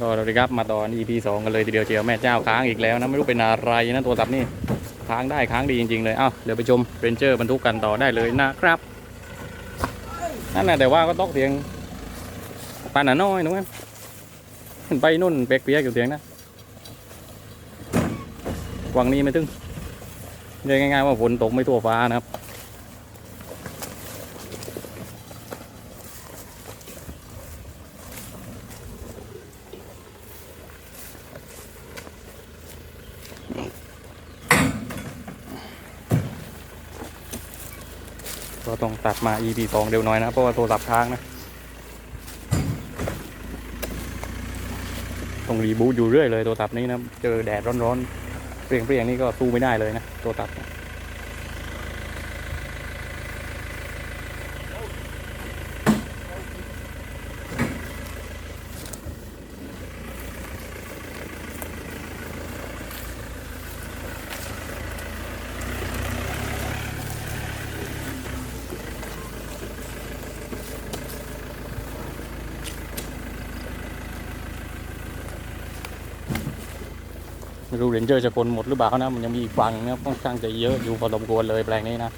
ก็สวัสดีครับมาตอน EP สองกันเลยทีเดียวเจียวแม่เจ้าค้างอีกแล้วนะไม่รู้เป็นอะไรนะตัวตับนี่ค้างได้ค้างดีจริงๆเลยเอ้าเดี๋ยวไปชมเรนเจอร์บรรทุกกันต่อได้เลยนะครับนั่นแหละแต่ว่าก็ต้องเสียงปานหนาน้อยนุ้งมันไปนู่นเปียกเปียกอยู่เสียงนะวังนี้ไม่ถึงเรียกง่ายๆว่าฝนตกไม่ทั่วฟ้านะครับ ก็ต้องตัดมา EP สองเร็วหน้อยนะ เพราะว่าโทรศัพท์ค้างนะ ต้องรีบูตอยู่เรื่อยเลยโทรศัพท์นี้นะ เจอแดดร้อนๆเปรียงเปรียงๆนี่ก็สู้ไม่ได้เลยนะโทรศัพท์ ไม่รู้เรนเจอร์จะคนหมดหรือเปล่านะมันยังมีอีกฝั่งนะครับค่อนข้างจะเยอะอยู่พอสมควรเลยแปลงนี้นะ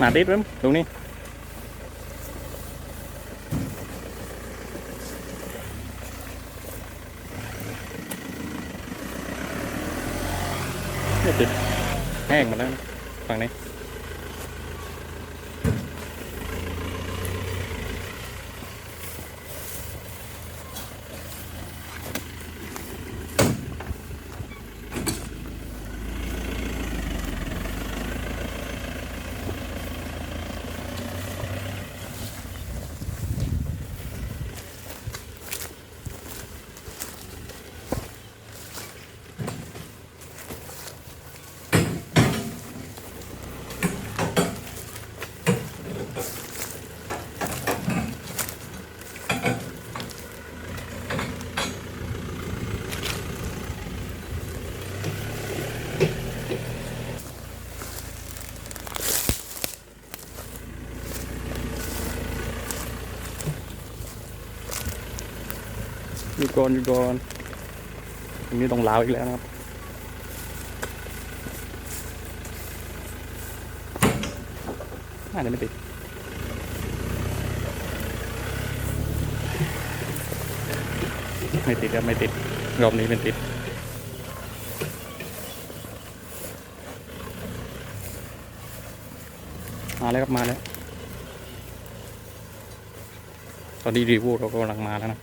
มาติดเว้ยตรงนี้ไม่ติดแห้งหมาแล้วฝั่งนี้ ยู่ก่อนอยู่ก่อนตรงนี้ต้องลาวอีกแล้วนะครับน่าจะไม่ติดไม่ติดครับไม่ติดรอบนี้เป็นติดมาแล้วครับมาแล้ว ตอนนี้รีวิวเราก็กำลังมาแล้วนะ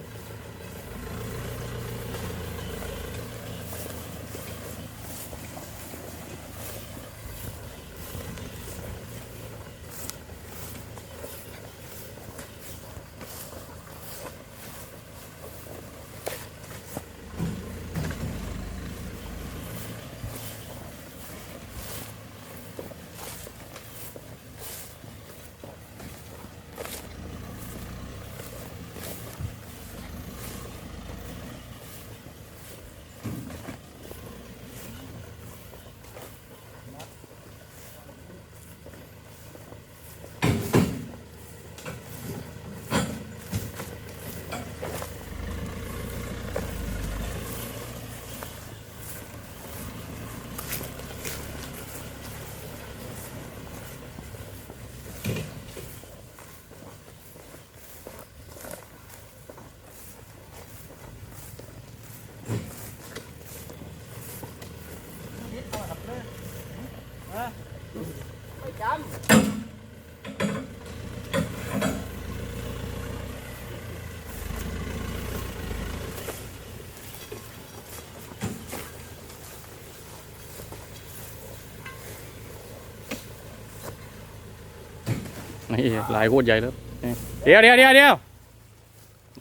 นี่ลายโคตรใหญ่แล้วนี่เดี๋ยวเดี๋ยวเดี๋ยวเดี๋ยว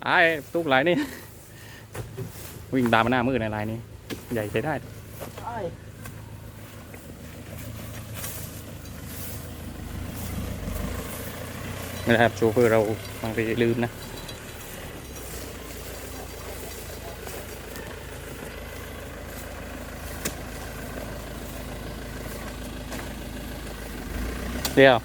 ไอ้ตุกลายนี่ วิ่งตามมาหน้ามืดในลายนี้ ใหญ่ใช้ได้ไม่ได้ครับโชเฟอร์เราบางทีลืมนะเดี๋ยว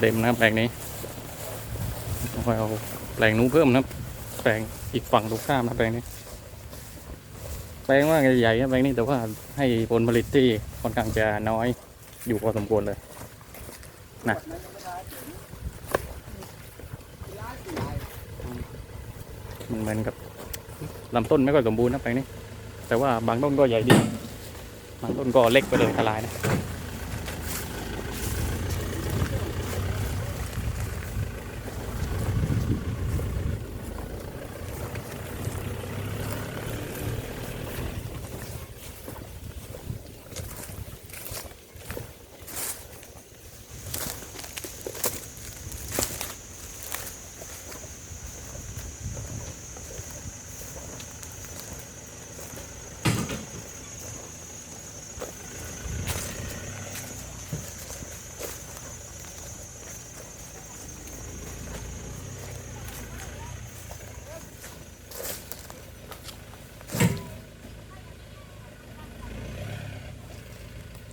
เต็มนะแปลงนี้ต้องไปเอาแปลงนู้นเพิ่มนะแปลงอีกฝั่งตรงข้ามนะแปลงนี้ แปลงว่าใหญ่ๆนะแปลงนี้แต่ว่าให้ผลผลิตที่ค่อนข้างจะน้อยอยู่พอสมควรเลยนะมันเหมือนกับลำต้นไม่ค่อยสมบูรณ์นะแปลงนี้ แต่ว่าบางต้นก็ใหญ่ดี บางต้นก็เล็กไปเลยทลายนะ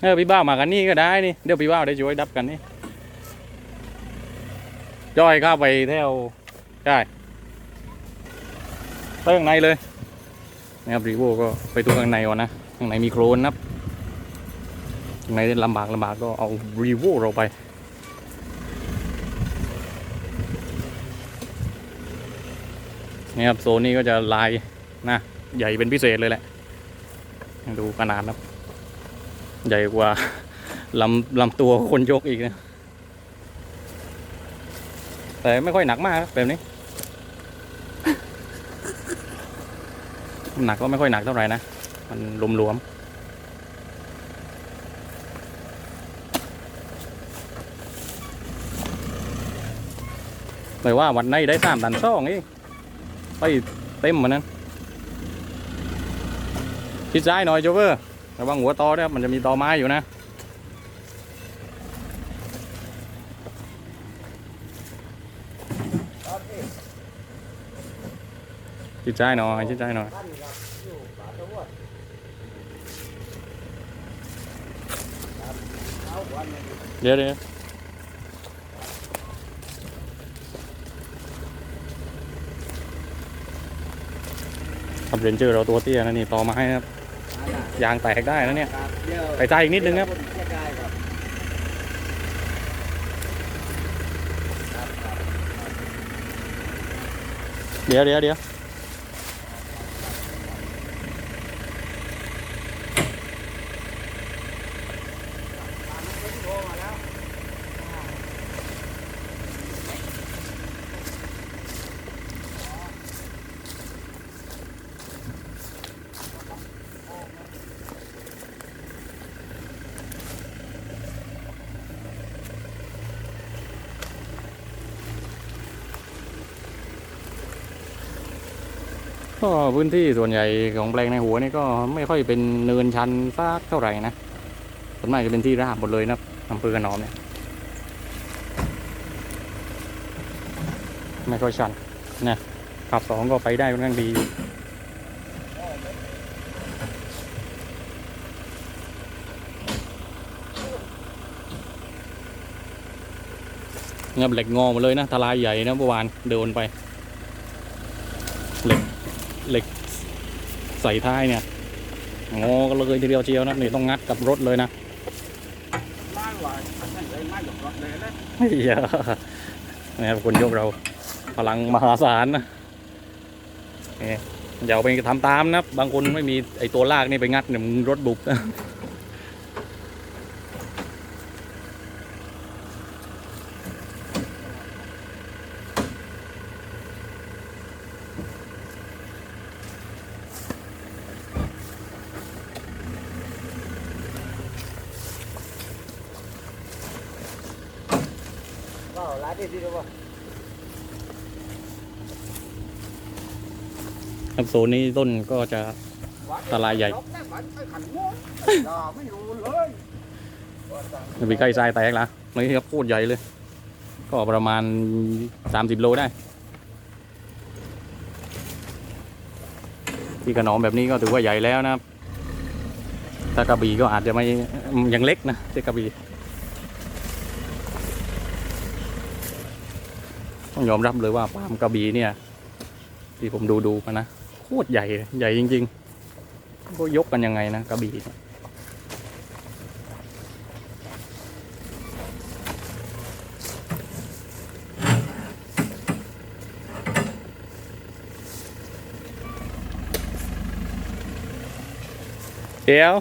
เออพี่บ้ามากันนี่ก็ได้นี่เดี๋ยวพี่บ้าได้ช่วยดับกันนี่ย่อยเข้าไปแถวได้ไปข้างในเลยนะครับรีโวก็ไปตัวข้างในก่อนนะข้างในมีโครนนะครับข้างในลำบากลำบากก็เอารีโวเราไปนี่ครับโซนนี้ก็จะลายนะใหญ่เป็นพิเศษเลยแหละดูขนาดนะครับ ใหญ่กว่าลำลำตัวคนยกอีกนะ แต่ไม่ค่อยหนักมากครับแบบนี้ หนักก็ไม่ค่อยหนักเท่าไหร่นะ มันรวมๆแต่ว่าวันนี้ได้สามตันซ่องเองไปเต็มเหมือนนั้นชิดซ้ายหน่อยโจเวอร์ ระวังหัวตอด้วยมันจะมีตอไม้อยู่นะ ชิดใจหน่อยชิดใจหน่อยเดี๋ยวเดี๋ยวขับเรนเจอร์เราตัวเตี้ยนะนี่ตอไม้นะครับ ยางแตกได้นะเนี่ย ใส่ใจอีกนิดนึงครับ เดี๋ยวเดี๋ยวเดี๋ยว ก็พื้นที่ส่วนใหญ่ของแปลงในหัวนี่ก็ไม่ค่อยเป็นเนินชันสักเท่าไหร่นะส่วนมากจะเป็นที่ราบหมดเลยนะอำเภอกระนอมเนี่ยไม่ค่อยชันนะขับสองก็ไปได้ค่อนข้างดีเนี่ยเหล็กงอหมดเลยนะทลายใหญ่นะเมื่อวานเดินไป เหล็กใส่ท้ายเนี่ยงอกันเลยทีเดียวเชียวนะนี่ต้องงัดกับรถเลยนะล่างว่าไม่เคยมาหยกรถเลยนะเฮ้ยนะครับคนยกเราพลังมหาศาลนะนี่อย่าเอาไปทำตามนะ บางคนไม่มีไอตัวลากนี่ไปงัดเนี่ยมันรถบุบนะ ว้าวร้านดีดีด้วยครับโซนนี้ต้นก็จะตลาดใหญ่ขันม้วนอย่าไม่รู้เลยมีใกล้ทรายแตกละนี่ครับโคตรใหญ่เลย ก็ประมาณ 30 โลได้ ที่ขนอมแบบนี้ก็ถือว่าใหญ่แล้วนะครับถ้ากระบี่ก็อาจจะไม่ยังเล็กนะที่กระบี่ต้อง ยอมรับเลยว่าปาล์มกระบี่เนี่ย ที่ผมดูดูๆมานะโคตรใหญ่ใหญ่จริงๆก็ยกกันยังไงนะกระบี่เนี่ยเดี๋ยว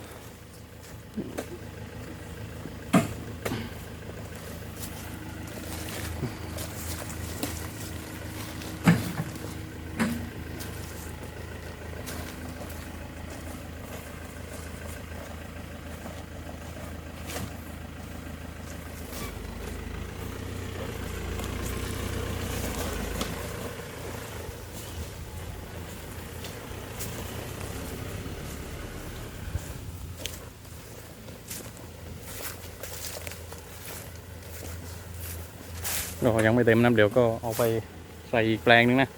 ก็ยังไม่เต็มนะเดี๋ยวก็เอาไปใส่อีกแปลงนึงนะ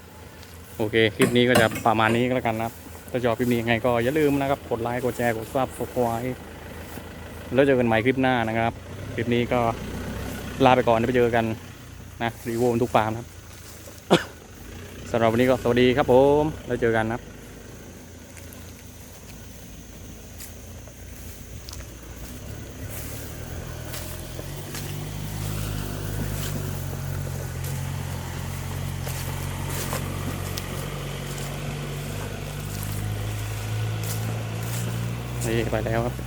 โอเค คลิปนี้ก็จะประมาณนี้ก็แล้วกันนะถ้าชอบคลิปนี้ยังไงก็อย่าลืมนะครับ กดไลค์ กดแชร์ กดซับสไครต์แล้วเจอกันใหม่คลิปหน้านะครับ คลิปนี้ก็ลาไปก่อนไปเจอกันนะรีวิวทุกฟาร์มครับสำหรับวันนี้ก็สวัสดีครับผม แล้วเจอกันนะครับ นี่ ไปแล้วครับ